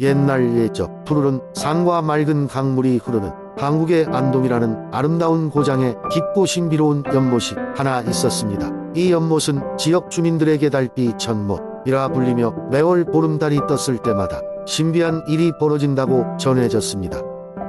옛날 예적 푸르른 산과 맑은 강물이 흐르는 한국의 안동이라는 아름다운 고장에 깊고 신비로운 연못이 하나 있었습니다. 이 연못은 지역 주민들에게 달빛 전못이라 불리며 매월 보름달이 떴을 때마다 신비한 일이 벌어진다고 전해졌습니다.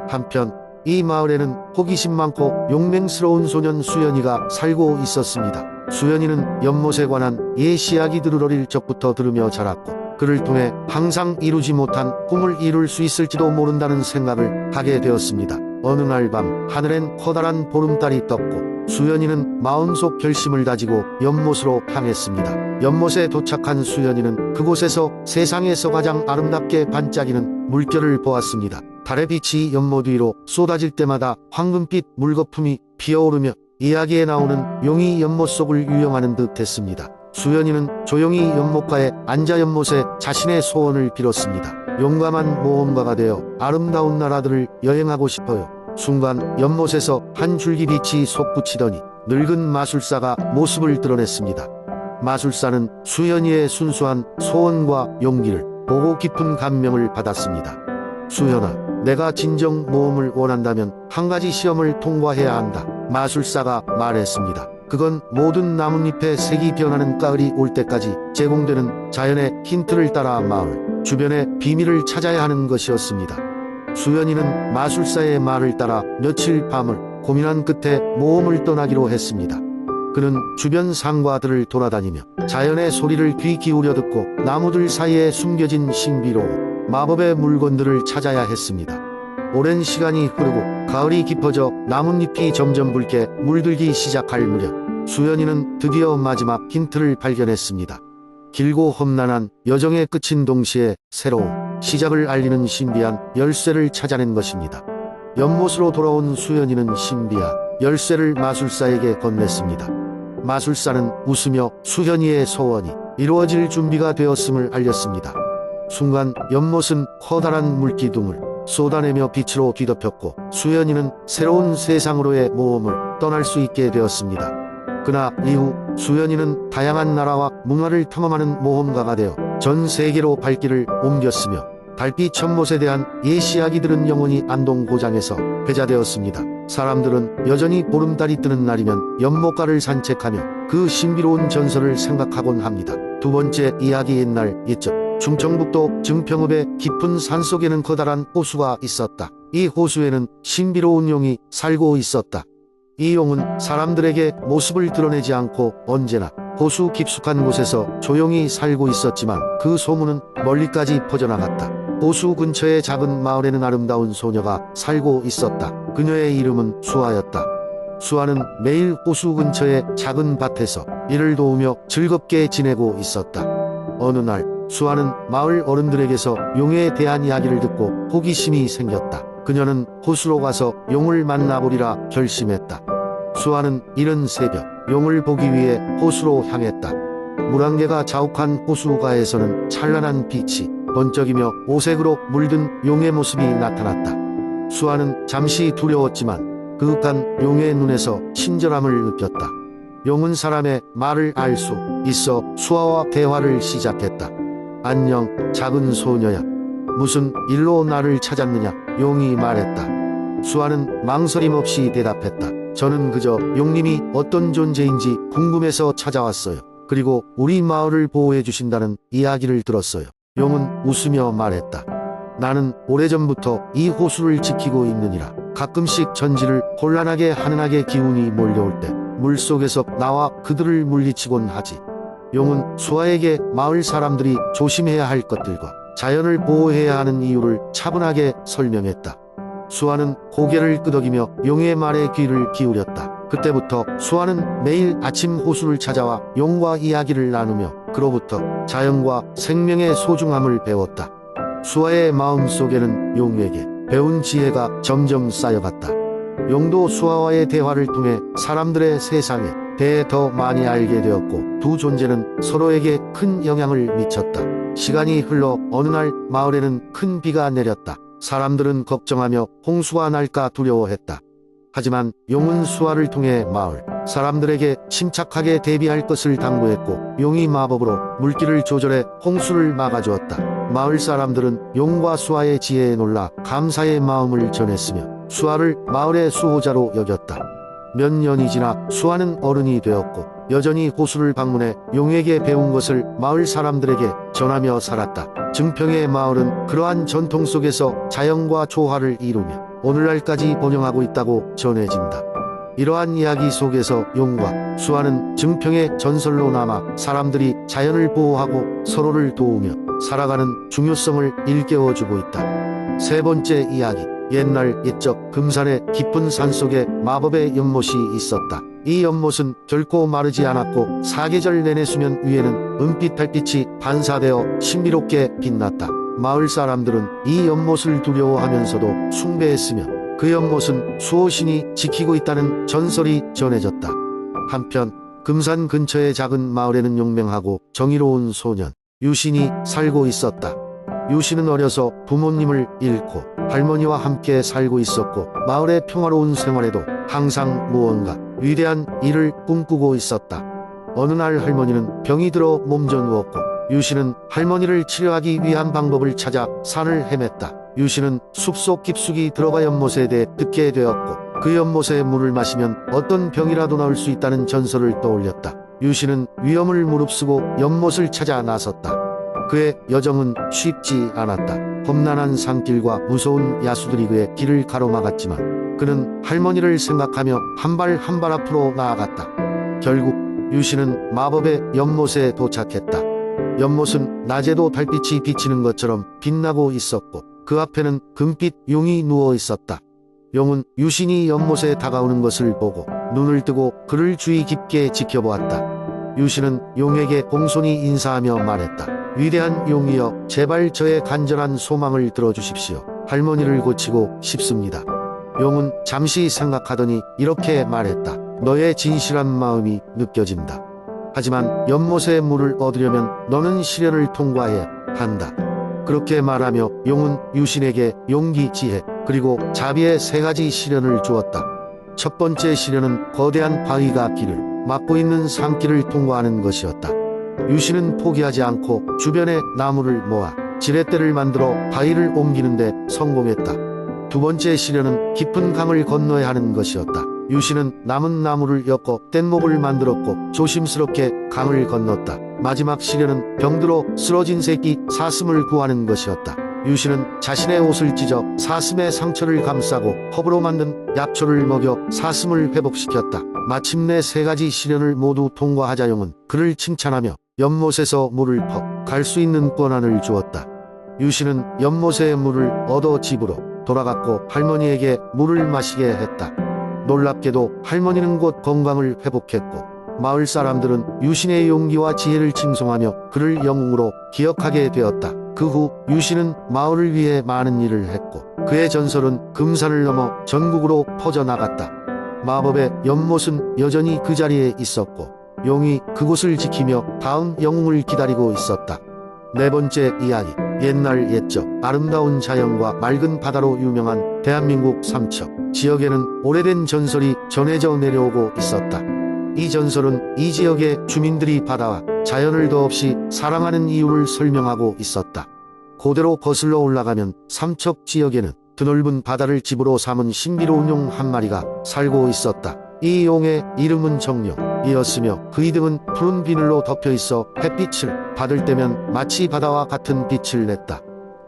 한편 이 마을에는 호기심 많고 용맹스러운 소년 수연이가 살고 있었습니다. 수연이는 연못에 관한 예시 이야기들을 어릴 적부터 들으며 자랐고 그를 통해 항상 이루지 못한 꿈을 이룰 수 있을지도 모른다는 생각을 하게 되었습니다. 어느 날 밤 하늘엔 커다란 보름달이 떴고 수연이는 마음속 결심을 다지고 연못으로 향했습니다. 연못에 도착한 수연이는 그곳에서 세상에서 가장 아름답게 반짝이는 물결을 보았습니다. 달의 빛이 연못 위로 쏟아질 때마다 황금빛 물거품이 피어오르며 이야기에 나오는 용이 연못 속을 유영하는 듯 했습니다. 수연이는 조용히 연못가에 앉아 연못에 자신의 소원을 빌었습니다. 용감한 모험가가 되어 아름다운 나라들을 여행하고 싶어요. 순간 연못에서 한 줄기 빛이 솟구치더니 늙은 마술사가 모습을 드러냈습니다. 마술사는 수연이의 순수한 소원과 용기를 보고 깊은 감명을 받았습니다. 수연아, 내가 진정 모험을 원한다면 한 가지 시험을 통과해야 한다. 마술사가 말했습니다. 그건 모든 나뭇잎의 색이 변하는 가을이 올 때까지 제공되는 자연의 힌트를 따라 마을 주변의 비밀을 찾아야 하는 것이었습니다. 수연이는 마술사의 말을 따라 며칠 밤을 고민한 끝에 모험을 떠나기로 했습니다. 그는 주변 산과들을 돌아다니며 자연의 소리를 귀 기울여 듣고 나무들 사이에 숨겨진 신비로운 마법의 물건들을 찾아야 했습니다. 오랜 시간이 흐르고 가을이 깊어져 나뭇잎이 점점 붉게 물들기 시작할 무렵 수연이는 드디어 마지막 힌트를 발견했습니다. 길고 험난한 여정의 끝인 동시에 새로운 시작을 알리는 신비한 열쇠를 찾아낸 것입니다. 연못으로 돌아온 수연이는 신비한 열쇠를 마술사에게 건넸습니다. 마술사는 웃으며 수연이의 소원이 이루어질 준비가 되었음을 알렸습니다. 순간 연못은 커다란 물기둥을 쏟아내며 빛으로 뒤덮였고 수연이는 새로운 세상으로의 모험을 떠날 수 있게 되었습니다. 그나 이후 수연이는 다양한 나라와 문화를 탐험하는 모험가가 되어 전 세계로 발길을 옮겼으며 달빛 천못에 대한 예시 이야기들은 영원히 안동 고장에서 회자되었습니다. 사람들은 여전히 보름달이 뜨는 날이면 연못가를 산책하며 그 신비로운 전설을 생각하곤 합니다. 두 번째 이야기 옛날 옛적 충청북도 증평읍의 깊은 산속에는 커다란 호수가 있었다. 이 호수에는 신비로운 용이 살고 있었다. 이 용은 사람들에게 모습을 드러내지 않고 언제나 호수 깊숙한 곳에서 조용히 살고 있었지만 그 소문은 멀리까지 퍼져나갔다. 호수 근처의 작은 마을에는 아름다운 소녀가 살고 있었다. 그녀의 이름은 수아였다. 수아는 매일 호수 근처의 작은 밭에서 일을 도우며 즐겁게 지내고 있었다. 어느 날 수아는 마을 어른들에게서 용에 대한 이야기를 듣고 호기심이 생겼다. 그녀는 호수로 가서 용을 만나보리라 결심했다. 수아는 이른 새벽 용을 보기 위해 호수로 향했다. 물안개가 자욱한 호수가에서는 찬란한 빛이 번쩍이며 오색으로 물든 용의 모습이 나타났다. 수아는 잠시 두려웠지만 그윽한 용의 눈에서 친절함을 느꼈다. 용은 사람의 말을 알 수 있어 수아와 대화를 시작했다. 안녕, 작은 소녀야. 무슨 일로 나를 찾았느냐? 용이 말했다. 수아는 망설임 없이 대답했다. 저는 그저 용님이 어떤 존재인지 궁금해서 찾아왔어요. 그리고 우리 마을을 보호해 주신다는 이야기를 들었어요. 용은 웃으며 말했다. 나는 오래전부터 이 호수를 지키고 있느니라. 가끔씩 전지를 혼란하게 악의 기운이 몰려올 때 물속에서 나와 그들을 물리치곤 하지. 용은 수아에게 마을 사람들이 조심해야 할 것들과 자연을 보호해야 하는 이유를 차분하게 설명했다. 수아는 고개를 끄덕이며 용의 말에 귀를 기울였다. 그때부터 수아는 매일 아침 호수를 찾아와 용과 이야기를 나누며 그로부터 자연과 생명의 소중함을 배웠다. 수아의 마음 속에는 용에게 배운 지혜가 점점 쌓여갔다. 용도 수아와의 대화를 통해 사람들의 세상에 대해 더 많이 알게 되었고 두 존재는 서로에게 큰 영향을 미쳤다. 시간이 흘러 어느 날 마을에는 큰 비가 내렸다. 사람들은 걱정하며 홍수가 날까 두려워했다. 하지만 용은 수아를 통해 마을 사람들에게 침착하게 대비할 것을 당부했고 용이 마법으로 물길을 조절해 홍수를 막아주었다. 마을 사람들은 용과 수아의 지혜에 놀라 감사의 마음을 전했으며 수아를 마을의 수호자로 여겼다. 몇 년이 지나 수아는 어른이 되었고 여전히 호수를 방문해 용에게 배운 것을 마을 사람들에게 전하며 살았다. 증평의 마을은 그러한 전통 속에서 자연과 조화를 이루며 오늘날까지 번영하고 있다고 전해진다. 이러한 이야기 속에서 용과 수아는 증평의 전설로 남아 사람들이 자연을 보호하고 서로를 도우며 살아가는 중요성을 일깨워주고 있다. 세 번째 이야기. 옛날 옛적 금산의 깊은 산속에 마법의 연못이 있었다. 이 연못은 결코 마르지 않았고 사계절 내내 수면 위에는 은빛 달빛이 반사되어 신비롭게 빛났다. 마을 사람들은 이 연못을 두려워하면서도 숭배했으며 그 연못은 수호신이 지키고 있다는 전설이 전해졌다. 한편 금산 근처의 작은 마을에는 용맹하고 정의로운 소년 유신이 살고 있었다. 유신은 어려서 부모님을 잃고 할머니와 함께 살고 있었고 마을의 평화로운 생활에도 항상 무언가 위대한 일을 꿈꾸고 있었다. 어느 날 할머니는 병이 들어 몸져 누웠고 유신은 할머니를 치료하기 위한 방법을 찾아 산을 헤맸다. 유신은 숲속 깊숙이 들어가 연못에 대해 듣게 되었고 그 연못의 물을 마시면 어떤 병이라도 나을 수 있다는 전설을 떠올렸다. 유신은 위험을 무릅쓰고 연못을 찾아 나섰다. 그의 여정은 쉽지 않았다. 험난한 산길과 무서운 야수들이 그의 길을 가로막았지만 그는 할머니를 생각하며 한 발 한 발 앞으로 나아갔다. 결국 유신은 마법의 연못에 도착했다. 연못은 낮에도 달빛이 비치는 것처럼 빛나고 있었고 그 앞에는 금빛 용이 누워 있었다. 용은 유신이 연못에 다가오는 것을 보고 눈을 뜨고 그를 주의 깊게 지켜보았다. 유신은 용에게 공손히 인사하며 말했다. 위대한 용이여, 제발 저의 간절한 소망을 들어주십시오. 할머니를 고치고 싶습니다. 용은 잠시 생각하더니 이렇게 말했다. 너의 진실한 마음이 느껴진다. 하지만 연못의 물을 얻으려면 너는 시련을 통과해야 한다. 그렇게 말하며 용은 유신에게 용기, 지혜, 그리고 자비의 세 가지 시련을 주었다. 첫 번째 시련은 거대한 바위가 길을 막고 있는 산길을 통과하는 것이었다. 유신은 포기하지 않고 주변에 나무를 모아 지렛대를 만들어 바위를 옮기는데 성공했다. 두 번째 시련은 깊은 강을 건너야 하는 것이었다. 유신은 남은 나무를 엮어 뗏목을 만들었고 조심스럽게 강을 건넜다. 마지막 시련은 병들어 쓰러진 새끼 사슴을 구하는 것이었다. 유신은 자신의 옷을 찢어 사슴의 상처를 감싸고 허브로 만든 약초를 먹여 사슴을 회복시켰다. 마침내 세 가지 시련을 모두 통과하자 용은 그를 칭찬하며 연못에서 물을 퍼 갈 수 있는 권한을 주었다. 유신은 연못의 물을 얻어 집으로 돌아갔고 할머니에게 물을 마시게 했다. 놀랍게도 할머니는 곧 건강을 회복했고 마을 사람들은 유신의 용기와 지혜를 칭송하며 그를 영웅으로 기억하게 되었다. 그 후 유신은 마을을 위해 많은 일을 했고 그의 전설은 금산을 넘어 전국으로 퍼져나갔다. 마법의 연못은 여전히 그 자리에 있었고 용이 그곳을 지키며 다음 영웅을 기다리고 있었다. 네 번째 이야기. 옛날 옛적 아름다운 자연과 맑은 바다로 유명한 대한민국 삼척 지역에는 오래된 전설이 전해져 내려오고 있었다. 이 전설은 이 지역의 주민들이 바다와 자연을 더없이 사랑하는 이유를 설명하고 있었다. 고대로 거슬러 올라가면 삼척 지역에는 드넓은 바다를 집으로 삼은 신비로운 용 한 마리가 살고 있었다. 이 용의 이름은 정룡이었으며 그 이 등은 푸른 비늘로 덮여 있어 햇빛을 받을 때면 마치 바다와 같은 빛을 냈다.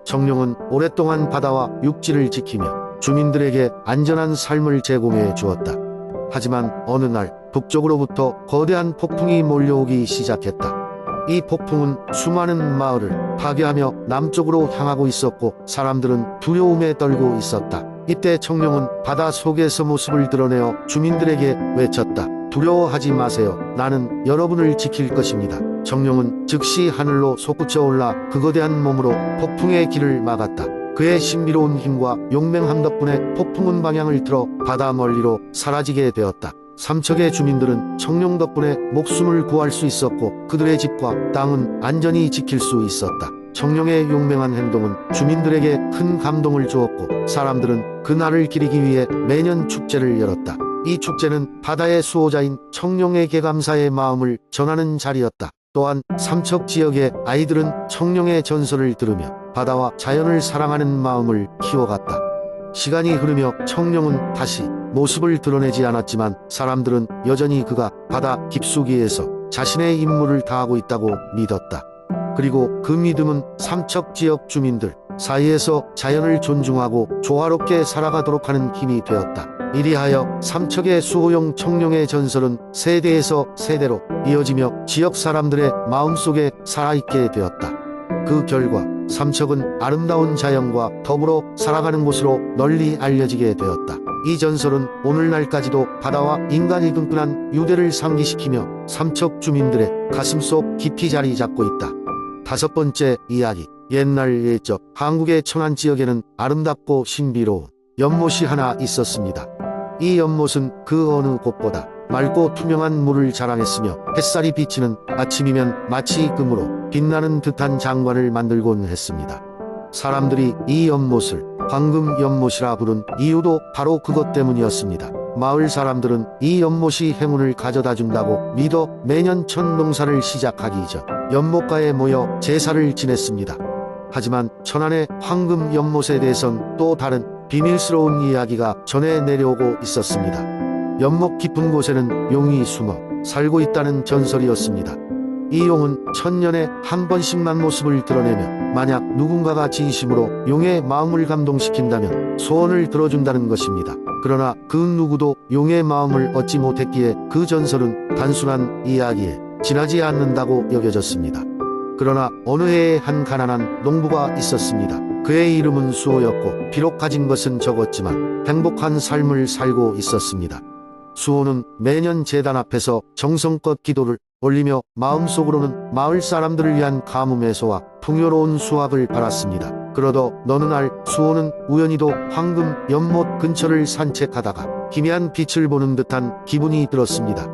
정룡은 오랫동안 바다와 육지를 지키며 주민들에게 안전한 삶을 제공해 주었다. 하지만 어느 날 북쪽으로부터 거대한 폭풍이 몰려오기 시작했다. 이 폭풍은 수많은 마을을 파괴하며 남쪽으로 향하고 있었고 사람들은 두려움에 떨고 있었다. 이때 청룡은 바다 속에서 모습을 드러내어 주민들에게 외쳤다. 두려워하지 마세요. 나는 여러분을 지킬 것입니다. 청룡은 즉시 하늘로 솟구쳐 올라 그 거대한 몸으로 폭풍의 길을 막았다. 그의 신비로운 힘과 용맹함 덕분에 폭풍은 방향을 틀어 바다 멀리로 사라지게 되었다. 삼척의 주민들은 청룡 덕분에 목숨을 구할 수 있었고 그들의 집과 땅은 안전히 지킬 수 있었다. 청룡의 용맹한 행동은 주민들에게 큰 감동을 주었고 사람들은 그날을 기리기 위해 매년 축제를 열었다. 이 축제는 바다의 수호자인 청룡에게 감사의 마음을 전하는 자리였다. 또한 삼척 지역의 아이들은 청룡의 전설을 들으며 바다와 자연을 사랑하는 마음을 키워갔다. 시간이 흐르며 청룡은 다시 모습을 드러내지 않았지만 사람들은 여전히 그가 바다 깊숙이에서 자신의 임무를 다하고 있다고 믿었다. 그리고 그 믿음은 삼척 지역 주민들 사이에서 자연을 존중하고 조화롭게 살아가도록 하는 힘이 되었다. 이리하여 삼척의 수호용 청룡의 전설은 세대에서 세대로 이어지며 지역 사람들의 마음속에 살아있게 되었다. 그 결과 삼척은 아름다운 자연과 더불어 살아가는 곳으로 널리 알려지게 되었다. 이 전설은 오늘날까지도 바다와 인간이 끈끈한 유대를 상기시키며 삼척 주민들의 가슴속 깊이 자리 잡고 있다. 다섯 번째 이야기. 옛날 옛적 한국의 천안 지역에는 아름답고 신비로운 연못이 하나 있었습니다. 이 연못은 그 어느 곳보다 맑고 투명한 물을 자랑했으며 햇살이 비치는 아침이면 마치 금으로 빛나는 듯한 장관을 만들곤 했습니다. 사람들이 이 연못을 황금 연못이라 부른 이유도 바로 그것 때문이었습니다. 마을 사람들은 이 연못이 행운을 가져다 준다고 믿어 매년 첫 농사를 시작하기 전 연못가에 모여 제사를 지냈습니다. 하지만 천안의 황금 연못에 대해선 또 다른 비밀스러운 이야기가 전해 내려오고 있었습니다. 연못 깊은 곳에는 용이 숨어 살고 있다는 전설이었습니다. 이 용은 천년에 한 번씩만 모습을 드러내며 만약 누군가가 진심으로 용의 마음을 감동시킨다면 소원을 들어준다는 것입니다. 그러나 그 누구도 용의 마음을 얻지 못했기에 그 전설은 단순한 이야기에 지나지 않는다고 여겨졌습니다. 그러나 어느 해에 한 가난한 농부가 있었습니다. 그의 이름은 수호였고 비록 가진 것은 적었지만 행복한 삶을 살고 있었습니다. 수호는 매년 재단 앞에서 정성껏 기도를 올리며 마음속으로는 마을 사람들을 위한 가뭄해소와 풍요로운 수확을 바랐습니다. 그러더 어느 날 수호는 우연히도 황금 연못 근처를 산책하다가 희미한 빛을 보는 듯한 기분이 들었습니다.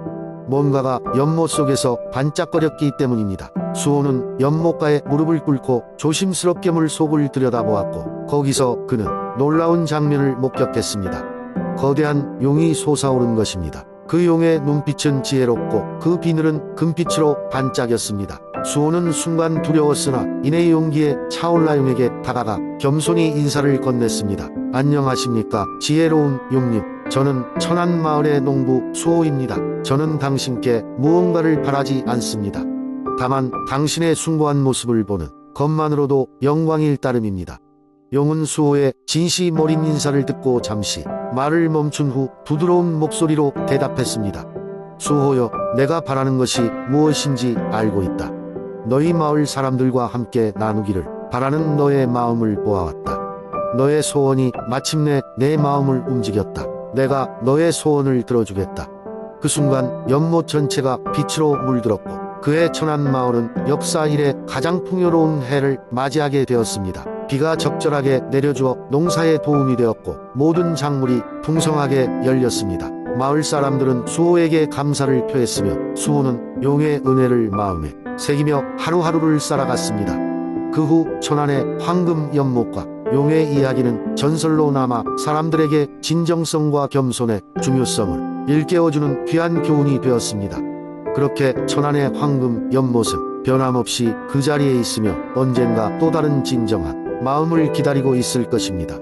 뭔가가 연못 속에서 반짝거렸기 때문입니다. 수호는 연못가에 무릎을 꿇고 조심스럽게 물 속을 들여다보았고 거기서 그는 놀라운 장면을 목격했습니다. 거대한 용이 솟아오른 것입니다. 그 용의 눈빛은 지혜롭고 그 비늘은 금빛으로 반짝였습니다. 수호는 순간 두려웠으나 이내 용기에 차올라 용에게 다가가 겸손히 인사를 건넸습니다. 안녕하십니까 지혜로운 용님. 저는 천안 마을의 농부 수호입니다. 저는 당신께 무언가를 바라지 않습니다. 다만 당신의 숭고한 모습을 보는 것만으로도 영광일 따름입니다. 용은 수호의 진심 어린 인사를 듣고 잠시 말을 멈춘 후 부드러운 목소리로 대답했습니다. 수호여, 내가 바라는 것이 무엇인지 알고 있다. 너희 마을 사람들과 함께 나누기를 바라는 너의 마음을 보아왔다. 너의 소원이 마침내 내 마음을 움직였다. 내가 너의 소원을 들어주겠다. 그 순간 연못 전체가 빛으로 물들었고 그의 천안 마을은 역사 이래 가장 풍요로운 해를 맞이하게 되었습니다. 비가 적절하게 내려주어 농사에 도움이 되었고 모든 작물이 풍성하게 열렸습니다. 마을 사람들은 수호에게 감사를 표했으며 수호는 용의 은혜를 마음에 새기며 하루하루를 살아갔습니다. 그 후 천안의 황금 연못과 용의 이야기는 전설로 남아 사람들에게 진정성과 겸손의 중요성을 일깨워주는 귀한 교훈이 되었습니다. 그렇게 천안의 황금 연못은 변함없이 그 자리에 있으며 언젠가 또 다른 진정한 마음을 기다리고 있을 것입니다.